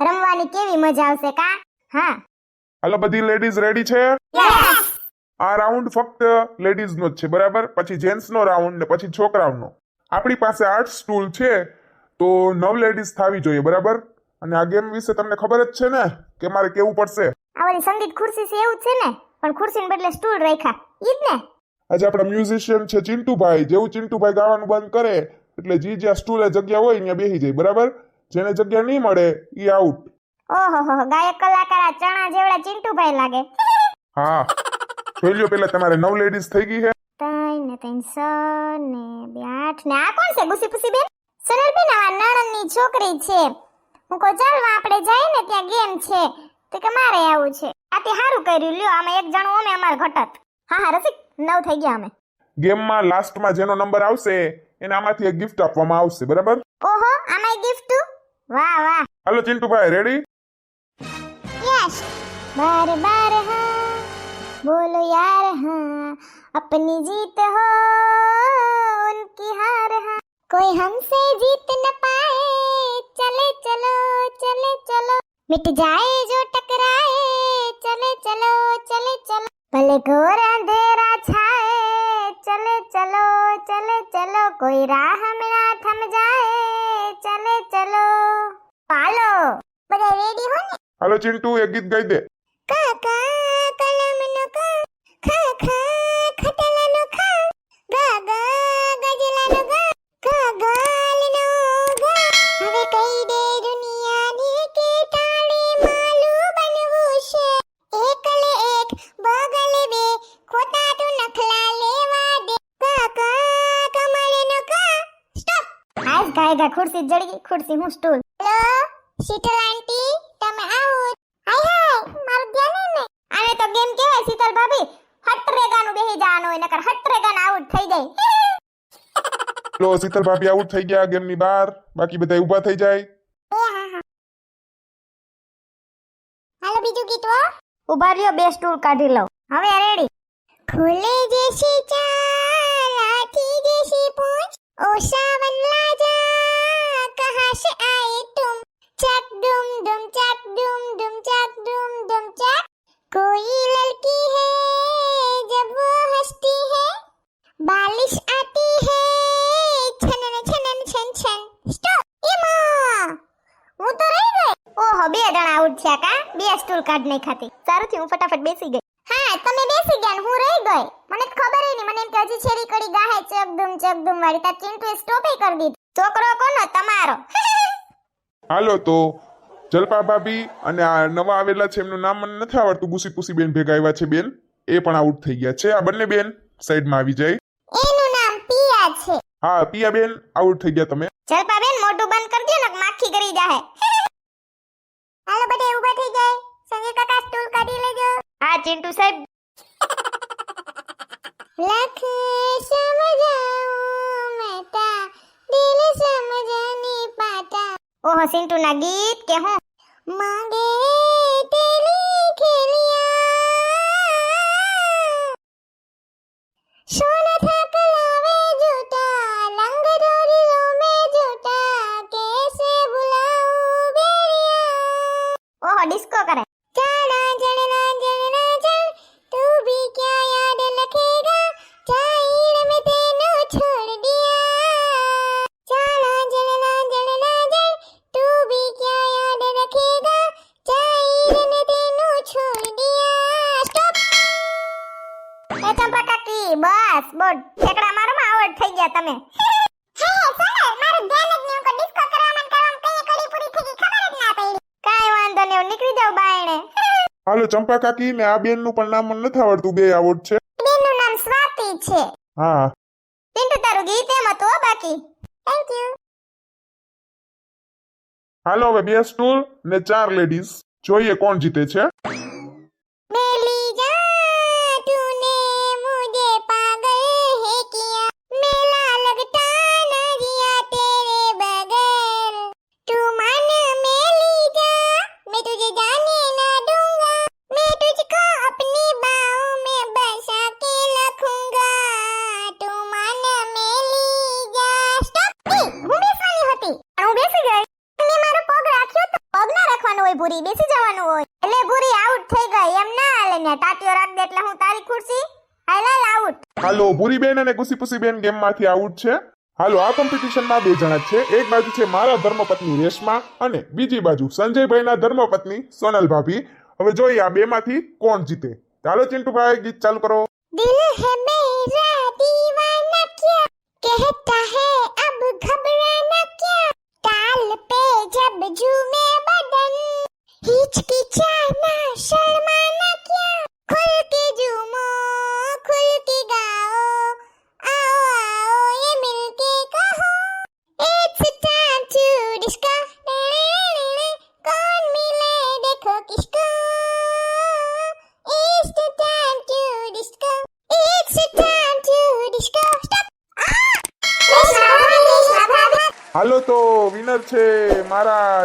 રમવાની કેવી મજા આવશે કા? હા. હાલો બધી લેડીઝ રેડી છે? આ રાઉન્ડ ફક્ત લેડીઝ નો જ છે બરાબર? પછી જેન્ટ્સ નો રાઉન્ડ ને પછી છોકરાઓનો. આપણી પાસે આઠ સ્ટૂલ છે તો નવ લેડીઝ થાવી જોઈએ બરાબર? અને આ ગેમ વિશે તમને ખબર જ છે ને કે મારે કેવું પડશે? આ ઓલી સંગીત ખુરશી છે એવું છે ને? પણ ખુરશીને બદલે સ્ટૂલ રાખ્યા. ઈ જ ને? આજે આપણા મ્યુઝિશિયન છે ચિંટુભાઈ જેવું ચિંટુભાઈ ગાવાનું બંધ કરે એટલે જે જ્યાં સ્ટૂલે જગ્યા હોય ત્યાં બેસી જાય બરાબર? જેને જગ્યા નહીં મળે એ આઉટ ઓહો ગાયક કલાકાર આ ચણા જેવડા ચિંટુભાઈ લાગે. હા. જોઈ લ્યો પેલા તમારે નવ લેડીઝ થઈ ગઈ છે. ત્રણ ને ત્રણ છ ને બે આઠ ને આ કોણ છે? ગુસી પુસી બેન? સોનલ બેન આ નણંદની છોકરી છે. હું કહું ચાલવા આપણે જઈએ ને ત્યાં ગેમ છે. તો કે મારે આવું છે. આ તે સારું કર્યું લ્યો આમાં એક જણો અમે અમારે ઘટત હા હા રસિક નવ થઈ ગયા અમે. ગેમમાં લાસ્ટમાં જેનો નંબર આવશે એને આમાંથી એક ગિફ્ટ આપવામાં આવશે બરાબર? ઓહો વાહ વાહ હાલો ચિંટુભાઈ રેડી यस बार बार हाँ बोलो यार हाँ अपनी जीत हो उनकी हार हाँ कोई हमसे जीत न पाए चले चलो चले चलो मिट जाए जो टकराए चले चलो चले चलो भले घोर अंधेरा छाए चले चलो चले चलो कोई राह બધા રેડી હો ને? હાલો ચિંટુ એક ગીત ગાઈ દે. કાકા કલમનો કા ખા ખા ખટલાનો ખા ગા ગા ગજલાનો ગા ગા ગાલનો ગા. હવે કઈ દે દુનિયાને કે તાળે માલું બનવું છે. એકલે એક બગલે બે ખોટા તું નખલા લેવા દે. કાકા કમળનો કા સ્ટોપ આજ ગાયગા ખુરશી જડી ગઈ ખુરશી હું સ્ટૂલ. હેલો શીતલ લો શીતલ ભાભી આઉટ થઈ ગયા ગેમની બહાર બાકી બધા ઊભા થઈ જાય ઓ હા હા હાલો બીજું ગીત હો ઊભા રહ્યો બે સ્ટૂલ કાઢી લઉં હવે રેડી ખુલે જેસી ચાલાકી જેસી પૂંછ ઓ સાવન લાજા કહા સે આએ તુમ ચક ડુમ ડુમ ચક ડુમ ડુમ ચક ડુમ ડુમ ચક કોઈ लड़की है जब वो हंसती है बारिश आती है હું તો રહી ગઈ. ઓહો બે જણા આઉટ થયા કા? બે સ્ટૂલ કાઢ નહીં ખાતી. સારું થયું હું ફટાફટ બેસી ગઈ. હા તમે બેસી ગયા ને હું રહી ગઈ. મને તો ખબર નહીં મને એમ કે હજી છેરી કડી ગાહે ચકદુમ ચકદુમ વાળી. તા ચિંટુ સ્ટોપ કરી દીધું. છોકરો કોનો? તમારો. હાલો તો જલપા ભાભી અને આ નવા આવેલા છે એમનું નામ મને નથી આવડતું. ગુસી પુસી બેન ભેગા આવ્યા છે બેન. એ પણ આઉટ થઈ ગયા છે. આ બંને બેન સાઈડમાં આવી જાય. એનું નામ પિયા છે. હા પિયા બેન આઉટ થઈ ગયા તમે. જલપા બેન મોઢું બંધ કરી દો ને માખી કરી જાહે. હાલો બધે ઊભા થઈ જાય. સંજય કાકા સ્ટૂલ કાઢી લેજો. હા ચિંટુ સાહેબ. લખ સમજાઉં મેટા દિલ સમજની પાટા. ઓહો સિંટુ ના ગીત કે હું? માંગે ના પડી. કાઈ થઈ ગયા તમે નીકળી જાવ બાયણે. હાલો ચંપા કાકી ને આ બેનનું પણ નામ મને નથી આવડતું બે આઉટ છે. બેનનું નામ સ્વાતિ છે. હા. પિન્ટુ તારું ગીત એમ હતું બાકી. થેન્ક યુ હાલો હવે બે સ્ટૂલ ને ચાર લેડીઝ જોઈએ કોણ જીતે છે. ને ટાટીઓ એટલે હું તારી ખુરશી હાલ આઉટ હાલો ભૂરી બેન અને ગુસી પુસી બેન ગેમમાંથી આઉટ છે. હાલો આ કોમ્પિટિશનમાં બે જણા છે. એક બાજુ છે મારા ધર્મપત્ની રેશમા અને બીજી બાજુ સંજયભાઈના ધર્મપત્ની સોનલ ભાભી હવે જોઈએ આ બે માંથી કોણ જીતે. ચાલો ચિંટુભાઈ ગીત ચાલુ કરો. દિલ હે મેરા દીવાના ક્યા? કહેતા હે અબ ઘબરાના ક્યા? તાલ પે જબ ઝૂમે બદન હિચકિચા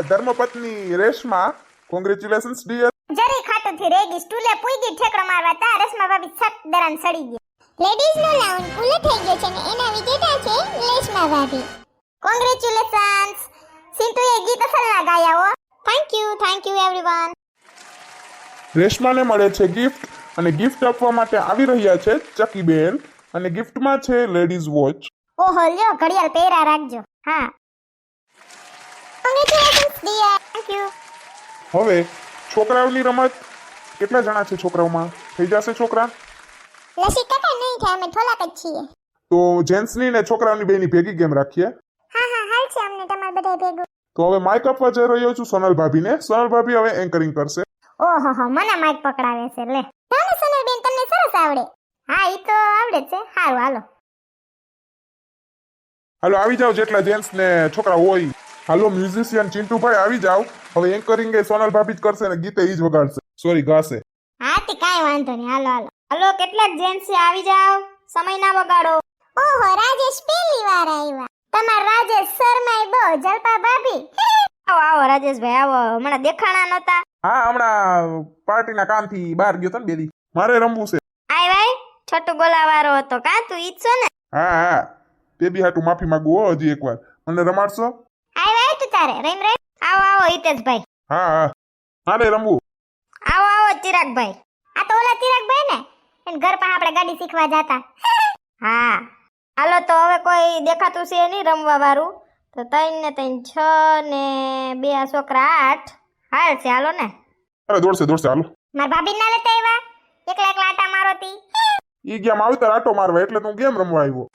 ધર્મપત્ની રેશમા કોંગ્રેચ્યુલેશન્સ ડિયર જરી ખાતું થી રેગી સ્ટૂલે પૂગી ઠેકડો મારવા તા રેશમા ભાભી છત દરાન સડી ગઈ લેડીઝ નો લાઉન કુલે થઈ ગયો છે ને એના વિજેતા છે રેશમા ભાભી. કોંગ્રેચ્યુલેશન્સ સિન્ટુએ ગીત અસલ ગાયાઓ ગાયા હો. Thank you thank you everyone રેશમાને મળે છે ગિફ્ટ અને ગિફ્ટ આપવા માટે આવી રહ્યા છે ચકીબેન અને ગિફ્ટમાં છે લેડીઝ વોચ ઓહો લ્યો ઘડિયાળ પહેરા રાખજો. હા કોંગ્રેચ્યુલેશન્સ ડિયર થેન્ક યુ હવે છોકરાઓની રમત કેટલા જણા છે છોકરાઓમાં? થઈ જશે છોકરા? લસી કાકા નહીં થાય અમે થોલાક જ છીએ. તો જેન્ટ્સની ને છોકરાઓની બેની ભેગી ગેમ રાખીએ? હા હા હાલ છે અમને તમારે બધા ભેગું. તો હવે માઇક આપવા જઈ રહ્યો છું સોનલ ભાભીને. સોનલ ભાભી હવે એન્કરિંગ કરશે. ઓહો હો મને માઇક પકડાવે છે લે. ના સોનલ બેન તમને સરસ આવડે? હા ઈ તો આવડે છે. સારું હાલો. હાલો આવી જાઓ જેટલા જેન્ટ્સ ને છોકરા હોય. હાલો મ્યુઝિશિયન ચિંટુભાઈ આવી જાવ હવે એન્કરિંગ એ સોનલ ભાભી જ કરશે ને ગીતે ઈ જ વગાડશે. સોરી ગાશે. હા તે કાંઈ વાંધો નહીં. હાલો હાલો. હાલો કેટલાક જેન્ટ્સ આવી જાવ સમય ના બગાડો ઓહો રાજેશ પહેલી વાર આવ્યા. તમાર રાજેશ શર્માય બહુ જલપા ભાભી. આવો આવો રાજેશભાઈ આવો. હમણાં દેખાણા નહોતા. હા હમણાં પાર્ટીના કામથી બહાર ગયો તો ને બેદી. મારે રમવું છે. આય ભાઈ છોટું ગોલાવાળો હતો. કા તું ઈચ્છો ને? હા હા. બેબી હાટું માફી માંગુ હો હજી એકવાર. મને રમાડશો? તારે રેમ રેમ? આવો આવો હિતેશભાઈ. હા હા. મારે રમવું. આવો આવો ચિરાગભાઈ. આ તો ઓલા ચિરાગભાઈ ને? એને ઘર પાસે આપણે ગાડી શીખવા જાતા. હા. હાલો તો હવે કોઈ દેખાતું છે નહીં રમવા વાળું? તો ત્રણ ને ત્રણ છ ને બે આ છોકરા આઠ. હાલ છે હાલો ને. અરે દોડશે દોડશે હાલો. મારા ભાભી ના લેતા આવ્યા? એકલા એકલા આટા મારો તી ઈ ગયા માવતર આટો મારવા એટલે તું ગેમ રમવા આવ્યો?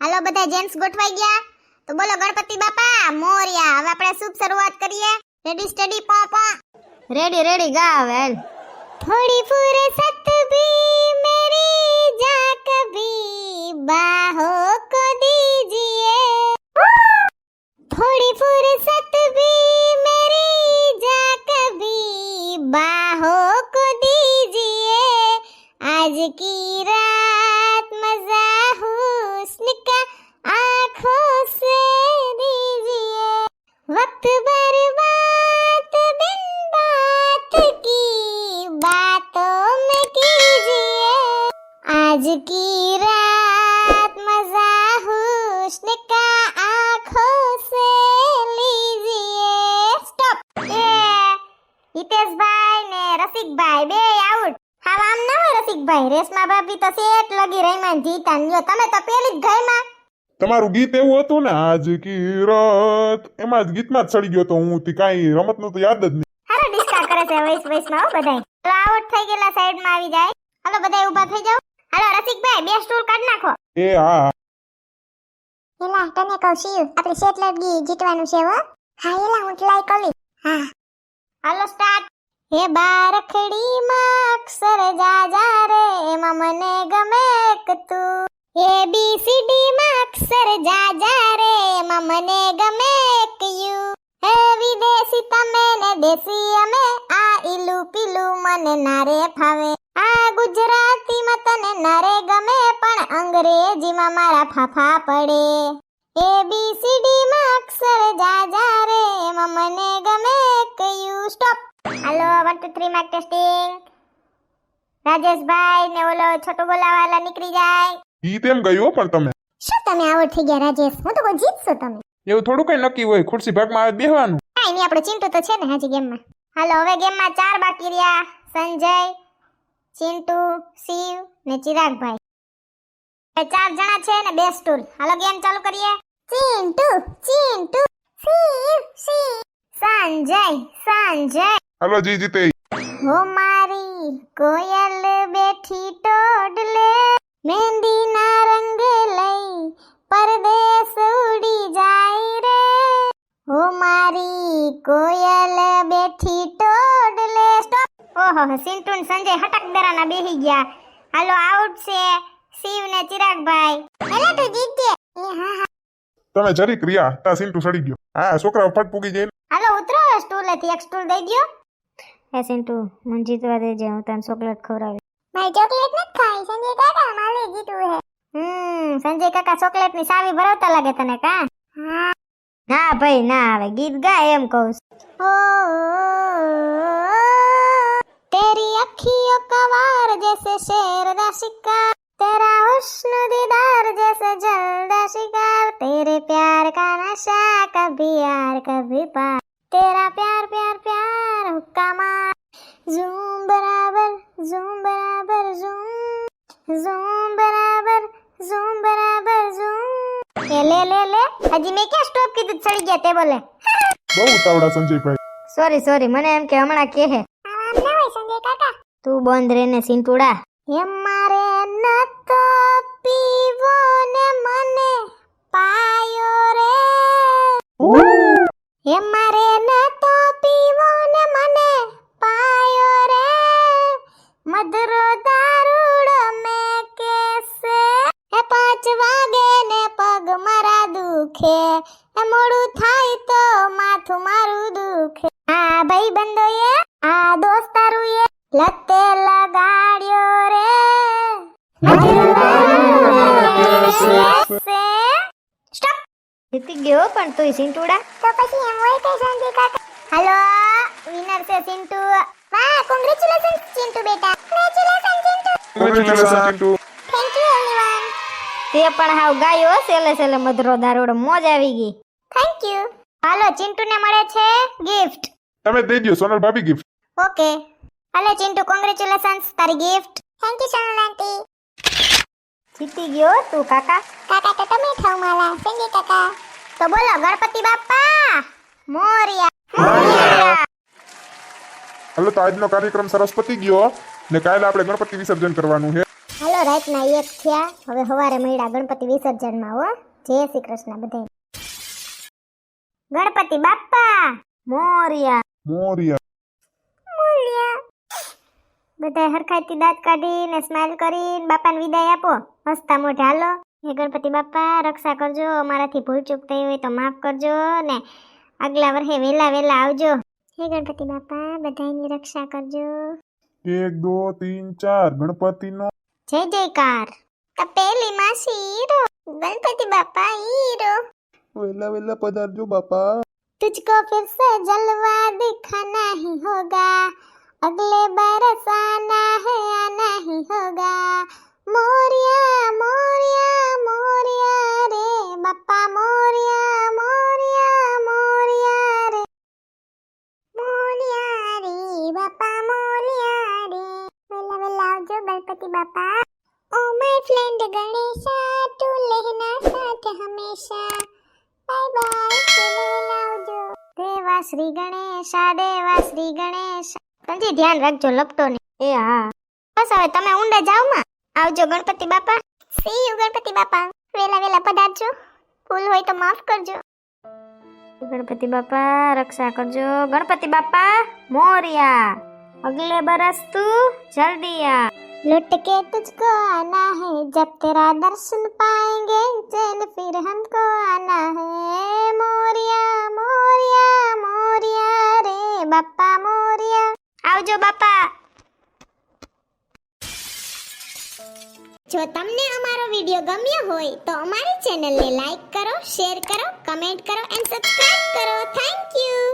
હાલો બધા જેન્ટ્સ ગોઠવાઈ ગયા. તો બોલો ગણપતિ બાપા મોર્યા. હવે આપણે શુભ શરૂઆત કરીએ. રેડી સ્ટડી પો પો. રેડી રેડી ગાવ હેલ. થોડી ફુરસત ભી મેરી જા કભી બાહો કો દીજીએ થોડી ફુરસત ભી મેરી જા કભી બાહો કો દીજીએ આજ કી હિતેશભાઈ ને રસિકભાઈ બે આઉટ હા આમ ના હોય રસિકભાઈ રેસમાં ભાભી તો સેટ લગી રહીમાં જીતા લ્યો તમે તો પેલી જ ગઈમાં તમારું ગીત એવું હતું ને આજ કી રાત એમાં જ ગીતમાં જ ચડી ગયો તો હું તી રમત રમતનું તો યાદ જ નહીં. હાલો ડિસ્કાર કરે છે વૈસ વૈસમાં હો બધાય. તો આઉટ થઈ ગયેલા સાઈડમાં આવી જાય. હાલો બધાય ઊભા થઈ જાઓ. હાલો રસિકભાઈ બે સ્ટૂલ કાઢ નાખો. એ હા એલા તને કહું શિવ આપણે સેટ લગી જીતવાનું છે હો. હા એલા હું ટ્રાય કરી હા. હાલો સ્ટાર્ટ હે બારખડી માં અક્ષર જા જા રે, એમાં મને ગમે એક તું. એ બી સી ડી માં અક્ષર જા જા રે, એમાં મને ગમે એક યુ. હે વિદેશી તમે ને દેશી અમે, આ ઈલું પીલું મને નારે ફાવે. આ ગુજરાતી માં તને નારે ગમે, પણ અંગ્રેજીમાં મારા ફાફા પડે. એ બી સી ડી માં અક્ષર જા જા રે, એમાં મને ગમે સ્ટોપ હાલો 1 2 3 માર્ક ટેસ્ટિંગ રાજેશભાઈ ને ઓલો છોટો બોલાવાલા નીકળી જાય. ઈ તેમ ગયો પણ તમે. શું તમે આવો થઈ ગયા રાજેશ? હું તો કોઈ જીતશો તમે. એવું થોડું કઈ નક્કી હોય ખુરશી ભાગમાં આવે બેહવાનું. કાંઈ નહીં આપણે ચિંટુ તો છે ને હાજી ગેમમાં. હાલો હવે ગેમમાં ચાર બાકી રહ્યા. સંજય ચિંટુ શિવ ને ચિરાગભાઈ. ચાર જણા છે ને બે સ્ટૂલ હાલો ગેમ ચાલુ કરીએ. ચિંટુ ચિંટુ શિવ શિવ. સંજય સંજય હાલો જી જીતે હો મારી કોયલ બેઠી ટોડલે મહેંદીના રંગ લઈ પરદેશ ઉડી જાય રે હો મારી કોયલ બેઠી ટોડલે સ્ટોપ ઓહો સિન્ટુ ને સંજય હટક દરાના બેહી ગયા હાલો આઉટ છે શિવ ને ચિરાગભાઈ એલા તું જીતજે એ હા હા તમે જરીક રિયા તા સિન્ટુ સડી ગયો હા છોકરા ફટ પૂગી જાય હાલો ઉતરો સ્ટૂલેથી એક સ્ટૂલ દઈ દયો હે સિન્ટુ મને જીતવા દેજે હું તને ચોકલેટ ખવરાવી મારી ચોકલેટ ન ખાઈ સંજય કાકા મારે જીતવું હે હમ સંજય કાકા ચોકલેટ ની સાવી ભરવતા લાગે તને કા હા ના ભાઈ ના આવે ગીત ગા એમ કહું ઓ તેરી અખીઓ કવાર જૈસે શેર રા સિક્કા બહુ સંજયભાઈ. સોરી સોરી મને એમ કે હમણાં કે હે. તું બંધ રે ને સિંટુડા એમ મારે ન તો પીવો ને મને પાયો રે. એ મારે ન તો પીવો ને મને પાયો રે. મધરો દારૂડો મે કેસે? એ પાંચ વાગે ને પગ મારા દુખે. એ મોડું થાય માથું મારું દુખે આ ભાઈ બંધોએ આ દોસ્તારુએ લતે લગાડ્યો રે. સ્ટોપ જીતી ગયો પણ તું સિંટુડા. તો પછી એમ હોય કે સંજય કાકા? હેલો વિનર છે સિંટુ. વાહ કોંગ્રેચ્યુલેશન સિંટુ બેટા. Congratulation Sintu. Congratulation Sintu. Thank you everyone તે પણ હાવ ગાયો સેલે સેલે મધરો દારોડો. મોજ આવી ગઈ. થેન્ક યુ હાલો ચિંટુને મળે છે ગિફ્ટ તમે દઈ દો સોનલ ભાભી gift okay. Hello Chintu congratulations તારી gift thank you Sonal aunty જીતી ગયો તું કાકા. કાકા તો તમે થાવ માલા સંજય કાકા. તો બોલો ગણપતિ બાપા. મોરિયા. મોરિયા. હાલો તો આજનો કાર્યક્રમ સરસ પતી ગયો ને કાલે આપણે ગણપતિ વિસર્જન કરવાનું છે. હાલો રાતના એક થયા. હવે સવારે મળ્યા ગણપતિ વિસર્જનમાં હો. જય શ્રી કૃષ્ણ બધે ગણપતિ બાપા મોરિયા. મોરિયા. મોરિયા. બધાય હરખાઈથી દાંત કાઢીને સ્માઈલ કરીને બાપાને વિદાય આપો. હસતા મોઢે હાલો. હે ગણપતિ બાપા રક્ષા કરજો. અમારાથી ભૂલ ચૂક થઈ હોય તો માફ કરજો ને આગલા વર્ષે વહેલા વહેલા આવજો. હે ગણપતિ બાપા બધાની રક્ષા કરજો. એક દો તીન ચાર ગણપતિનો. જય જયકાર. પેલી માસી હીરો. ગણપતિ બાપા હીરો. वेला वेला पधार जो बापा। तुझको फिर से जलवा दिखाना ही होगा। अगले बरस आना है, आना ही होगा। मोरिया मोरिया मोरिया रे। बापा, मोरिया मोरिया मोरिया रे। मोरिया रे, बापा, मोरिया रे। वेला वेला जो गणपति बापा। ओ माय फ्रेंड गणेशा, तू लेना साथ हमेशा। દેવા શ્રી ગણેશા દેવા શ્રી ગણેશા. કંજી ધ્યાન રાખજો લપટો ને એ, હા. બસ હવે તમે ઊંડા જાવમાં. આવજો ગણપતિ બાપા. સી યુ ગણપતિ બાપા. વેલા વેલા પધારજો. ભૂલ હોય તો માફ કરજો. ગણપતિ બાપા, રક્ષા કરજો. ગણપતિ બાપા, મોરિયા. અગલે બરસ તું જલ્દી આ. लुट के तुझको आना है जब तेरा दर्शन पाएंगे चैन फिर हमको आना है मोरिया मोरिया मोरिया रे बापा मोरिया આવજો બાપા જો તમને અમારો વિડિયો ગમ્યો હોય તો અમારી ચેનલને લાઈક કરો શેર કરો કમેન્ટ કરો એન્ડ સબસ્ક્રાઇબ કરો થેન્ક યુ